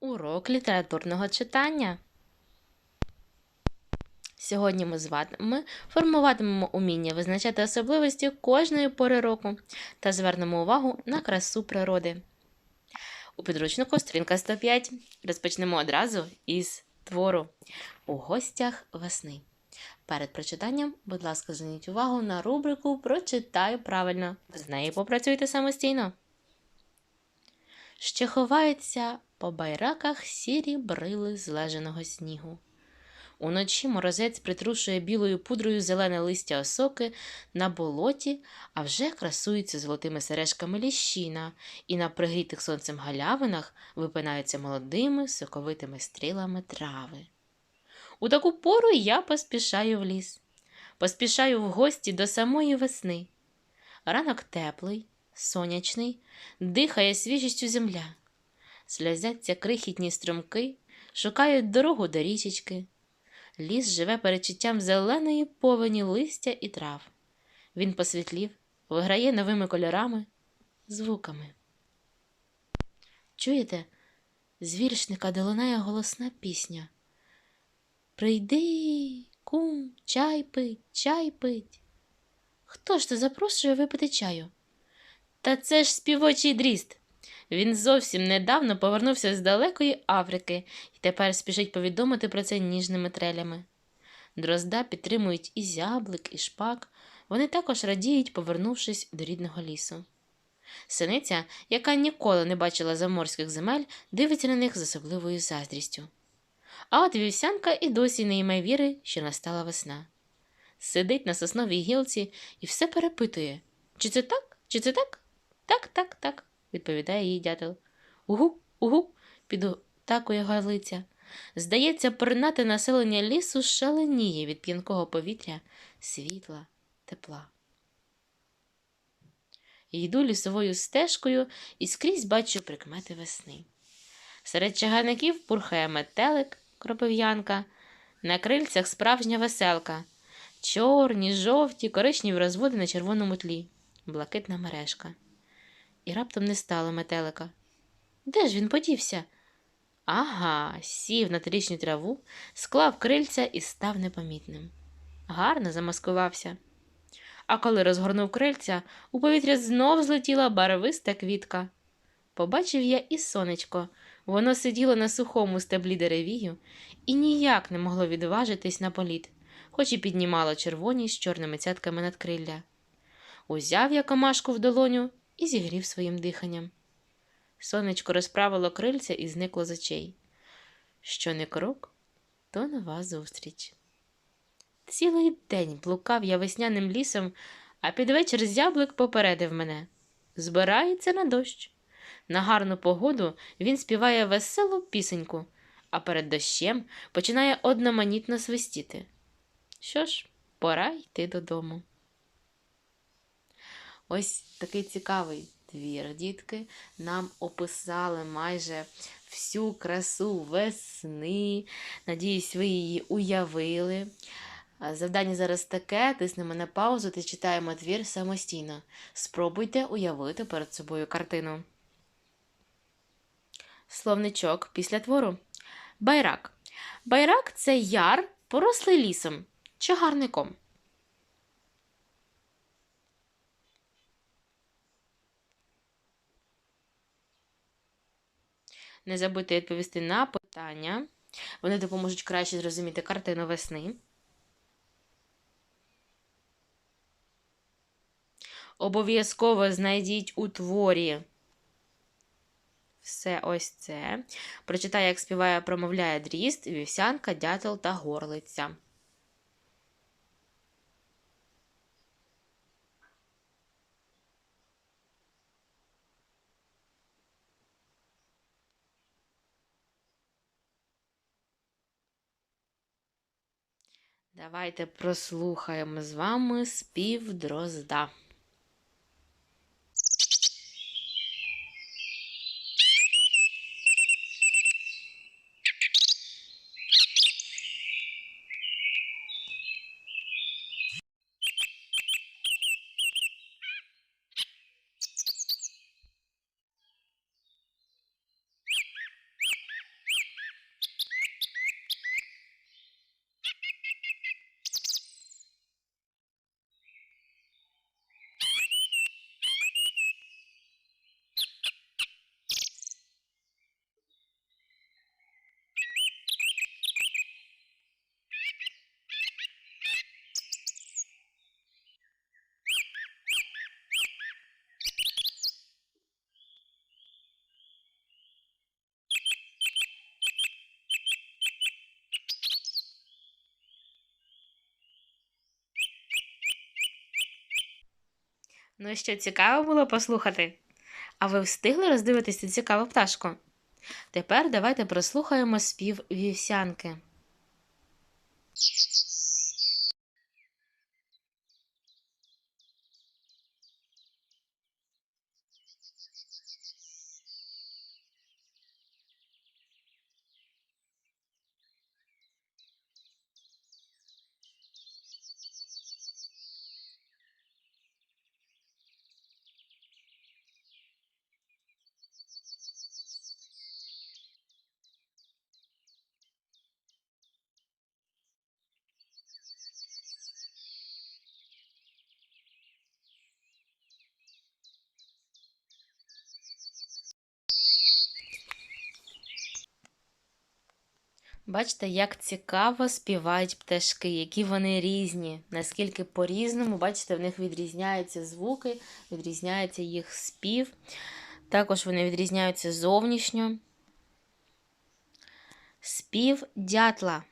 Урок літературного читання. Сьогодні ми з вами формуватимемо уміння визначати особливості кожної пори року та звернемо увагу на красу природи. У підручнику сторінка 105 розпочнемо одразу із твору У гостях весни. Перед прочитанням, будь ласка, зверніть увагу на рубрику Прочитаю правильно. З нею попрацюйте самостійно. Ще ховаються по байраках сірі брили злеженого снігу. Уночі морозець притрушує білою пудрою зелене листя осоки на болоті, а вже красується золотими сережками ліщина, і на пригрітих сонцем галявинах випинаються молодими соковитими стрілами трави. У таку пору я поспішаю в ліс, поспішаю в гості до самої весни. Ранок теплий, сонячний, дихає свіжістю земля. Сльозяться крихітні струмки, шукають дорогу до річечки. Ліс живе перечуттям зеленої повені листя і трав. Він посвітлів, виграє новими кольорами, звуками. Чуєте, з віршника долинає голосна пісня. Прийди, кум, чай пить, чай пить. Хто ж це запрошує випити чаю? Та це ж співочий дріст. Він зовсім недавно повернувся з далекої Африки і тепер спішить повідомити про це ніжними трелями. Дрозда підтримують і зяблик, і шпак. Вони також радіють, повернувшись до рідного лісу. Синиця, яка ніколи не бачила заморських земель, дивиться на них з особливою заздрістю. А от вівсянка і досі не йме віри, що настала весна. Сидить на сосновій гілці і все перепитує чи це так, чи це так? Так, так, так, відповідає їй дятел. Угу, угу, підтакує галиця. Здається, пернате населення лісу шаленіє від п'янкого повітря, світла, тепла. Йду лісовою стежкою і скрізь бачу прикмети весни. Серед чагарників пурхає метелик, кропив'янка, на крильцях справжня веселка, чорні, жовті, коричневі розводи на червоному тлі, блакитна мережка. І раптом не стало метелика. Де ж він подівся? Ага, сів на трічну траву, склав крильця і став непомітним. Гарно замаскувався. А коли розгорнув крильця, у повітря знов злетіла барвиста квітка. Побачив я і сонечко. Воно сиділо на сухому стеблі деревію і ніяк не могло відважитись на політ, хоч і піднімало червоні з чорними цятками надкрилля. Узяв я комашку в долоню і зігрів своїм диханням. Сонечко розправило крильця і зникло з очей. Що не крок, то нова зустріч. Цілий день блукав я весняним лісом, а під вечір зяблик попередив мене збирається на дощ. На гарну погоду він співає веселу пісеньку, а перед дощем починає одноманітно свистіти. Що ж, пора йти додому. Ось такий цікавий твір, дітки. Нам описали майже всю красу весни. Надіюсь, ви її уявили. Завдання зараз таке: тиснемо на паузу та читаємо твір самостійно. Спробуйте уявити перед собою картину. Словничок після твору. Байрак. Байрак це яр, порослий лісом, чагарником. Не забудьте відповісти на питання. Вони допоможуть краще зрозуміти картину весни. Обов'язково знайдіть у творі все ось це. Прочитай, як співає, промовляє дріст, вівсянка, дятел та горлиця. Давайте прослухаємо з вами спів дрозда. Ну що, цікаво було послухати? А ви встигли роздивитися цю цікаву пташку? Тепер давайте прослухаємо спів вівсянки. Бачите, як цікаво співають пташки, які вони різні, наскільки по-різному, бачите, в них відрізняються звуки, відрізняється їх спів. Також вони відрізняються зовнішньо. Спів дятла.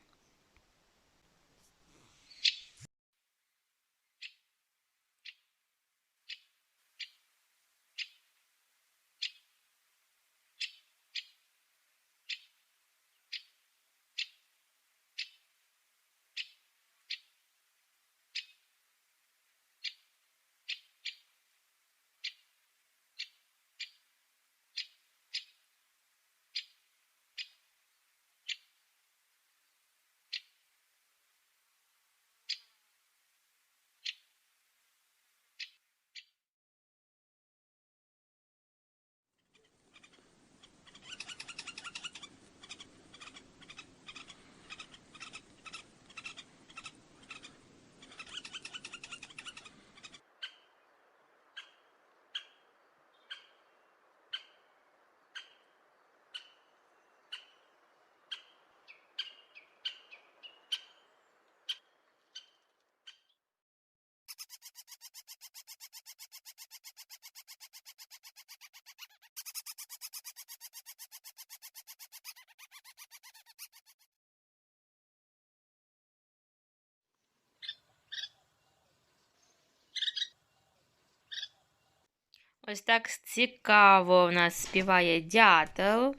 Ось так цікаво в нас співає дятел.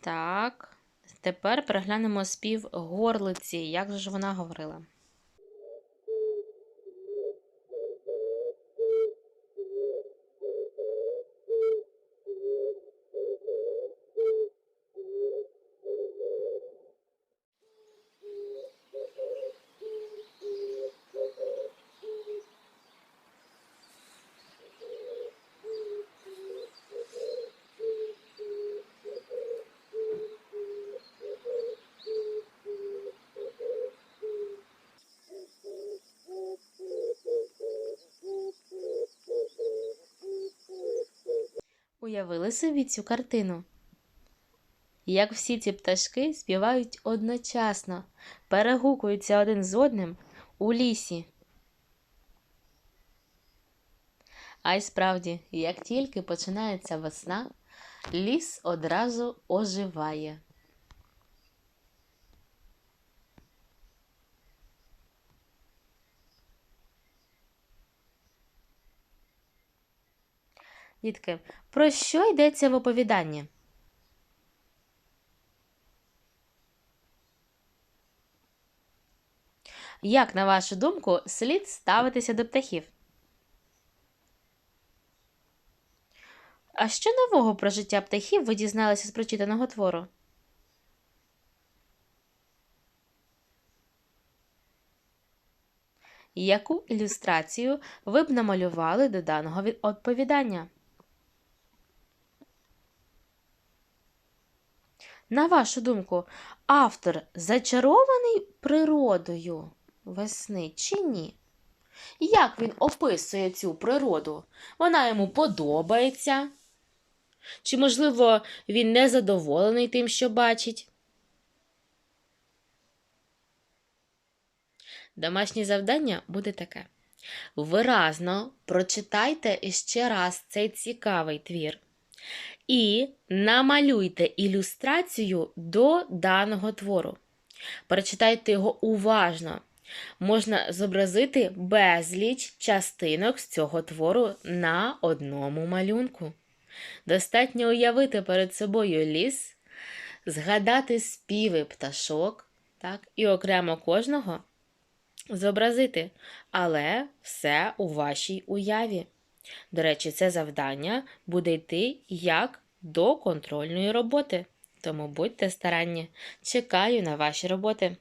Так. Тепер переглянемо спів горлиці. Як же вона говорила? Уявили собі цю картину? Як всі ці пташки співають одночасно, перегукуються один з одним у лісі. А й справді, як тільки починається весна, ліс одразу оживає. Дітки, про що йдеться в оповіданні? Як, на вашу думку, слід ставитися до птахів? А що нового про життя птахів ви дізналися з прочитаного твору? Яку ілюстрацію ви б намалювали до даного від- оповідання? На вашу думку, автор зачарований природою весни чи ні? Як він описує цю природу? Вона йому подобається? Чи, можливо, він незадоволений тим, що бачить? Домашнє завдання буде таке. Виразно прочитайте іще раз цей цікавий твір і намалюйте ілюстрацію до даного твору. Перечитайте його уважно Можна зобразити безліч частинок з цього твору на одному малюнку. Достатньо уявити перед собою ліс, згадати співи пташок, так, і окремо кожного зобразити, але все у вашій уяві. До речі, це завдання буде йти як до контрольної роботи. Тому будьте старанні. Чекаю на ваші роботи.